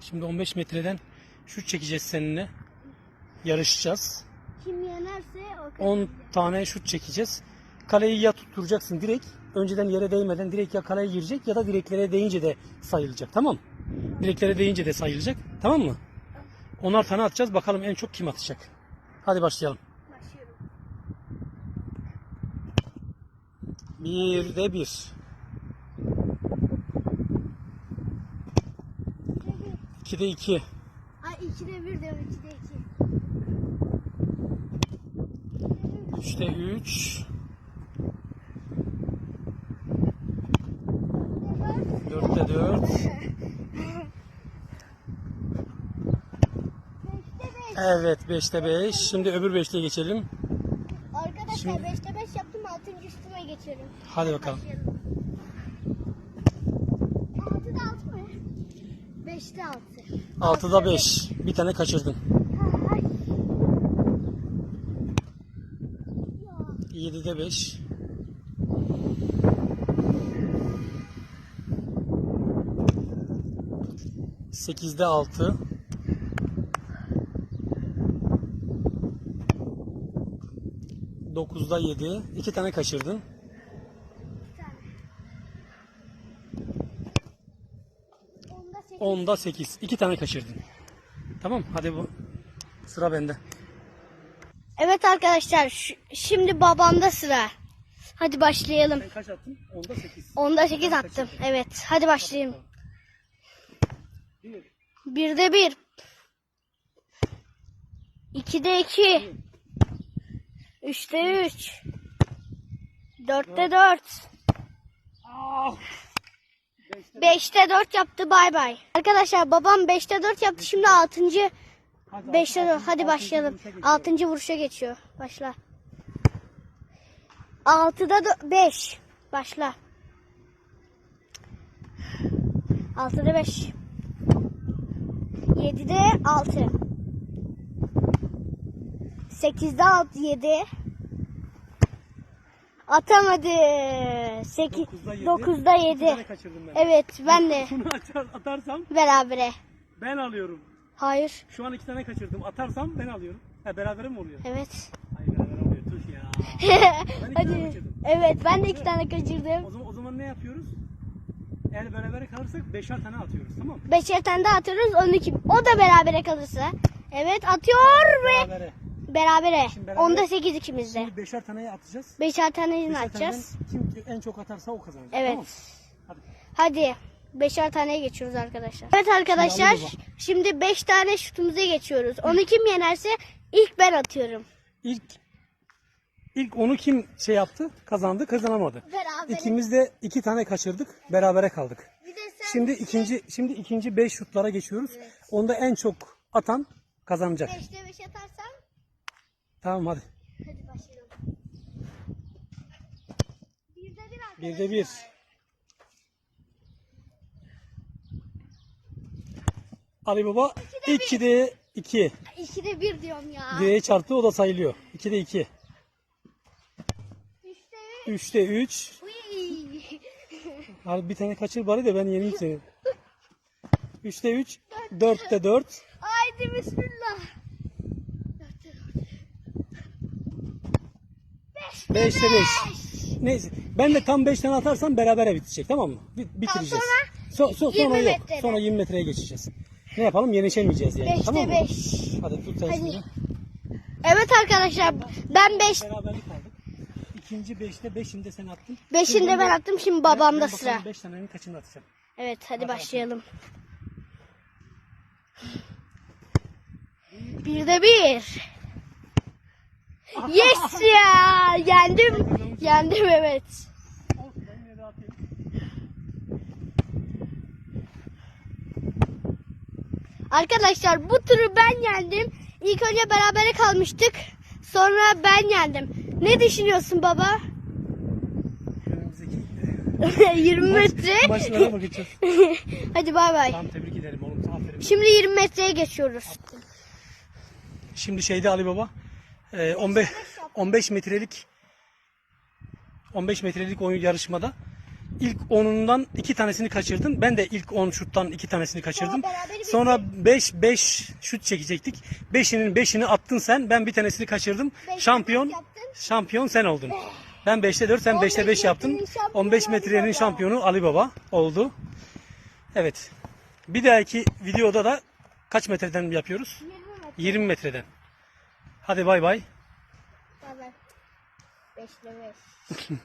Şimdi 15 metreden şut çekeceğiz seninle. Yarışacağız. Kim yenerse o kadar. 10 tane şut çekeceğiz. Kaleyi ya tutturacaksın direkt. Önceden yere değmeden direkt ya kaleye girecek ya da direklere değince de sayılacak. Tamam mı? Direklere değince de sayılacak. Tamam mı? Onar tane atacağız. Bakalım en çok kim atacak. Hadi başlayalım. Başlıyorum. Bir de bir. İki de iki. Ay ikide bir diyorum ikide iki. Üçte üç. Dörtte dört. Beşte beş. Evet beşte beş. Şimdi öbür beşliğe geçelim. Arkadaşlar Şimdi- beşte beş yaptım altıncı üstüme geçiyorum. Hadi bakalım. Başlayalım. 5'te 6. 6'da 5. Bir tane kaçırdın. 7'de 5. Sekizde altı. Dokuzda yedi. İki tane kaçırdın. 10'da 8. 2 tane kaçırdım. Tamam hadi bu sıra bende. Evet arkadaşlar şu, şimdi babamda sıra. Hadi başlayalım. Sen kaç attın? 10'da 8. 10'da 8 attım. Kaçırdım. Evet hadi başlayayım. Bir. Birde bir. İkide iki. Üçte üç. Dörtte dört. dört. Ah. Beşte Beşte dört yaptı bay bay. Arkadaşlar babam beşte dört yaptı. Şimdi altıncı. Hadi, Beşte dört. altıncı- Hadi altıncı başlayalım. vuruşa geçiyor. Altıncı vuruşa geçiyor. Başla. Altıda dö- beş. Başla. Altıda beş. Yedide altı. Sekizde altı yedi. Atamadı. Sekiz, Dokuzda yedi. dokuzda İki yedi. tane kaçırdım ben. Evet ben de Bunu atar, atarsam berabere. ben alıyorum. Hayır. Şu an iki tane kaçırdım. Atarsam ben alıyorum. Ha berabere mi oluyor? Evet. Hayır beraber oluyor. Tüh ya. iki tane Hadi. kaçırdım. Evet ben de iki tane kaçırdım. O zaman, o zaman ne yapıyoruz? Eğer berabere kalırsak beşer tane atıyoruz tamam mı? Beşer tane daha atıyoruz. 12. O da berabere kalırsa. Evet atıyor ve Berabere. Berabere. Şimdi berabere- Onda 8 ikimizde. Şimdi beşer taneyi atacağız. Beşer tane yine Beşer atacağız. taneden kim en çok atarsa o kazanacak. Evet. Tamam mı? Hadi. Hadi. Beşer taneye geçiyoruz arkadaşlar. Evet arkadaşlar. Şimdi alayım Şimdi 5 tane şutumuza geçiyoruz. Onu kim yenerse ilk ben atıyorum. İlk ilk onu kim şey yaptı? Kazandı, kazanamadı. Berabere. İkimiz de iki tane kaçırdık. Berabere kaldık. Bir de sen Şimdi ikinci şimdi ikinci 5 şutlara geçiyoruz. Onda en çok atan kazanacak. 5'te 5 atarsan Tamam hadi. hadi başlayalım. Birde bir arkadaşlar. Bir de bir. Ali Baba 2'de 2. İkide bir diyorum ya. Direğe çarptı o da sayılıyor. 2'de 2. Üçte 3'te üç. 3. Uy. Abi bir tane kaçır bari de ben yeneyim seni. 3'te 3. 4'te 4. Haydi bismillah. 5'te 5. Neyse. Ben de tam 5 tane atarsam berabere bitecek tamam mı? Bi- bitireceğiz. So, so, sonra 20 yok. metrede. Sonra 20 metreye geçeceğiz. Ne yapalım? Yenişemeyeceğiz yani. Beşte tamam mı? beş. Hadi tut sen Hadi. şimdi. Evet arkadaşlar ben 5 Beraberlik aldık. İkinci 5'te 5'inde sen attın. 5'inde ben attım şimdi babamda sıra. 5 tanenin kaçını atacağım. Evet hadi başlayalım. Bir de bir. Yes ya yendim. Yendim evet. Arkadaşlar bu turu ben yendim. İlk önce berabere kalmıştık. Sonra ben yendim. Ne düşünüyorsun baba? Önümüzdeki 20 metre. Hadi bay bay. Tamam tebrik ederim oğlum. Aferin. Şimdi 20 metreye geçiyoruz. Şimdi şeyde Ali Baba e, 15 15 metrelik 15 metrelik oyun yarışmada ilk 10'undan iki tanesini kaçırdın. Ben de ilk 10 şuttan iki tanesini kaçırdım. Sonra berabere Sonra 5 5 şut çekecektik. 5'inin 5'ini attın sen. Ben bir tanesini kaçırdım. Şampiyon şampiyon sen oldun. Ben 5'te 4 sen 5'te 5 yaptın. metrenin şampiyonu 15 Ali metrenin şampiyonu Ali Baba oldu. Evet. Bir dahaki videoda da kaç metreden yapıyoruz? 20 metre. 20 metreden. Hadi bay bay. Baba. 5'le 5.